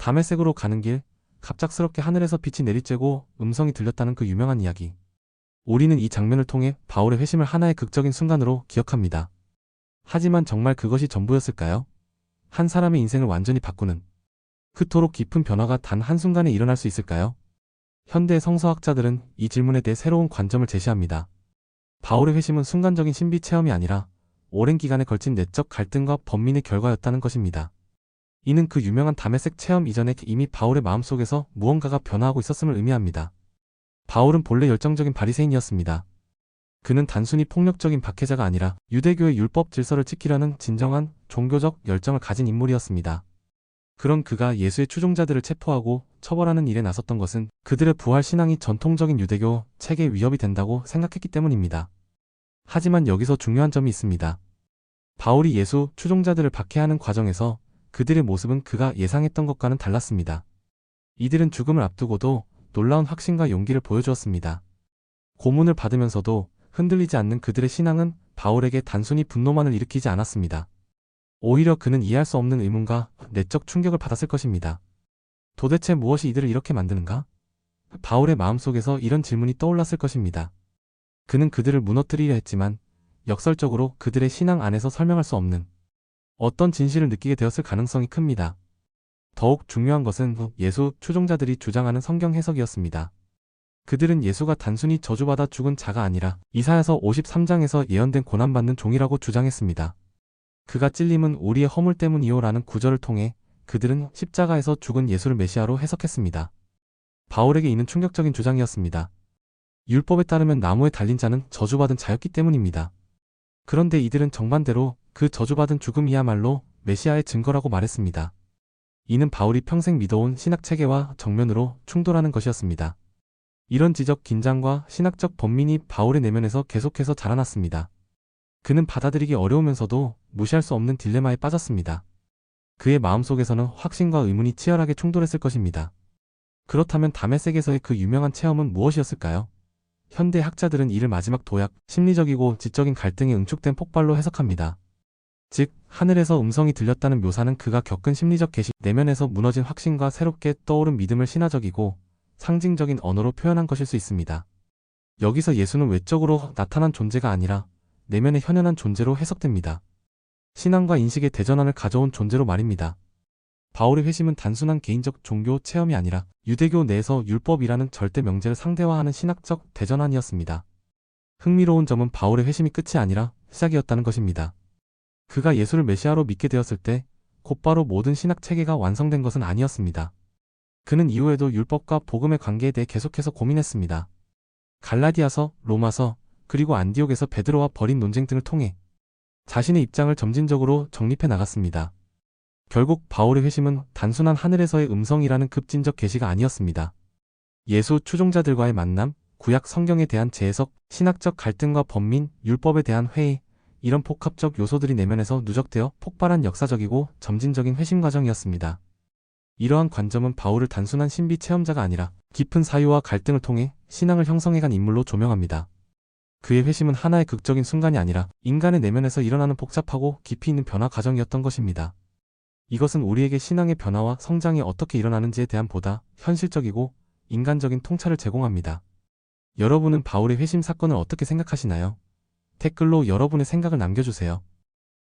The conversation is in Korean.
담에색으로 가는 길, 갑작스럽게 하늘에서 빛이 내리쬐고 음성이 들렸다는 그 유명한 이야기. 우리는 이 장면을 통해 바울의 회심을 하나의 극적인 순간으로 기억합니다. 하지만 정말 그것이 전부였을까요? 한 사람의 인생을 완전히 바꾸는 그토록 깊은 변화가 단 한순간에 일어날 수 있을까요? 현대 성서학자들은 이 질문에 대해 새로운 관점을 제시합니다. 바울의 회심은 순간적인 신비 체험이 아니라 오랜 기간에 걸친 내적 갈등과 번민의 결과였다는 것입니다. 이는 그 유명한 담에색 체험 이전에 이미 바울의 마음속에서 무언가가 변화하고 있었음을 의미합니다. 바울은 본래 열정적인 바리새인이었습니다. 그는 단순히 폭력적인 박해자가 아니라 유대교의 율법 질서를 지키려는 진정한 종교적 열정을 가진 인물이었습니다. 그런 그가 예수의 추종자들을 체포하고 처벌하는 일에 나섰던 것은 그들의 부활 신앙이 전통적인 유대교 체계에 위협이 된다고 생각했기 때문입니다. 하지만 여기서 중요한 점이 있습니다. 바울이 예수 추종자들을 박해하는 과정에서 그들의 모습은 그가 예상했던 것과는 달랐습니다. 이들은 죽음을 앞두고도 놀라운 확신과 용기를 보여주었습니다. 고문을 받으면서도 흔들리지 않는 그들의 신앙은 바울에게 단순히 분노만을 일으키지 않았습니다. 오히려 그는 이해할 수 없는 의문과 내적 충격을 받았을 것입니다. 도대체 무엇이 이들을 이렇게 만드는가? 바울의 마음속에서 이런 질문이 떠올랐을 것입니다. 그는 그들을 무너뜨리려 했지만 역설적으로 그들의 신앙 안에서 설명할 수 없는 어떤 진실을 느끼게 되었을 가능성이 큽니다. 더욱 중요한 것은 예수 추종자들이 주장하는 성경 해석이었습니다. 그들은 예수가 단순히 저주받아 죽은 자가 아니라 이사야서 53장에서 예언된 고난받는 종이라고 주장했습니다. 그가 찔림은 우리의 허물 때문이요라는 구절을 통해 그들은 십자가에서 죽은 예수를 메시아로 해석했습니다. 바울에게 이는 충격적인 주장이었습니다. 율법에 따르면 나무에 달린 자는 저주받은 자였기 때문입니다. 그런데 이들은 정반대로 그 저주받은 죽음이야말로 메시아의 증거라고 말했습니다. 이는 바울이 평생 믿어온 신학 체계와 정면으로 충돌하는 것이었습니다. 이런 지적 긴장과 신학적 번민이 바울의 내면에서 계속해서 자라났습니다. 그는 받아들이기 어려우면서도 무시할 수 없는 딜레마에 빠졌습니다. 그의 마음속에서는 확신과 의문이 치열하게 충돌했을 것입니다. 그렇다면 담에색에서의 그 유명한 체험은 무엇이었을까요? 현대 학자들은 이를 마지막 도약, 심리적이고 지적인 갈등에 응축된 폭발로 해석합니다. 즉, 하늘에서 음성이 들렸다는 묘사는 그가 겪은 심리적 개시, 내면에서 무너진 확신과 새롭게 떠오른 믿음을 신화적이고 상징적인 언어로 표현한 것일 수 있습니다. 여기서 예수는 외적으로 나타난 존재가 아니라 내면의 현현한 존재로 해석됩니다. 신앙과 인식의 대전환을 가져온 존재로 말입니다. 바울의 회심은 단순한 개인적 종교 체험이 아니라 유대교 내에서 율법이라는 절대 명제를 상대화하는 신학적 대전환이었습니다. 흥미로운 점은 바울의 회심이 끝이 아니라 시작이었다는 것입니다. 그가 예수를 메시아로 믿게 되었을 때 곧바로 모든 신학 체계가 완성된 것은 아니었습니다. 그는 이후에도 율법과 복음의 관계에 대해 계속해서 고민했습니다. 갈라디아서, 로마서, 그리고 안디옥에서 베드로와 벌인 논쟁 등을 통해 자신의 입장을 점진적으로 정립해 나갔습니다. 결국 바울의 회심은 단순한 하늘에서의 음성이라는 급진적 계시가 아니었습니다. 예수 추종자들과의 만남, 구약 성경에 대한 재해석, 신학적 갈등과 번민, 율법에 대한 회의, 이런 복합적 요소들이 내면에서 누적되어 폭발한 역사적이고 점진적인 회심 과정이었습니다. 이러한 관점은 바울을 단순한 신비 체험자가 아니라 깊은 사유와 갈등을 통해 신앙을 형성해간 인물로 조명합니다. 그의 회심은 하나의 극적인 순간이 아니라 인간의 내면에서 일어나는 복잡하고 깊이 있는 변화 과정이었던 것입니다. 이것은 우리에게 신앙의 변화와 성장이 어떻게 일어나는지에 대한 보다 현실적이고 인간적인 통찰을 제공합니다. 여러분은 바울의 회심 사건을 어떻게 생각하시나요? 댓글로 여러분의 생각을 남겨주세요.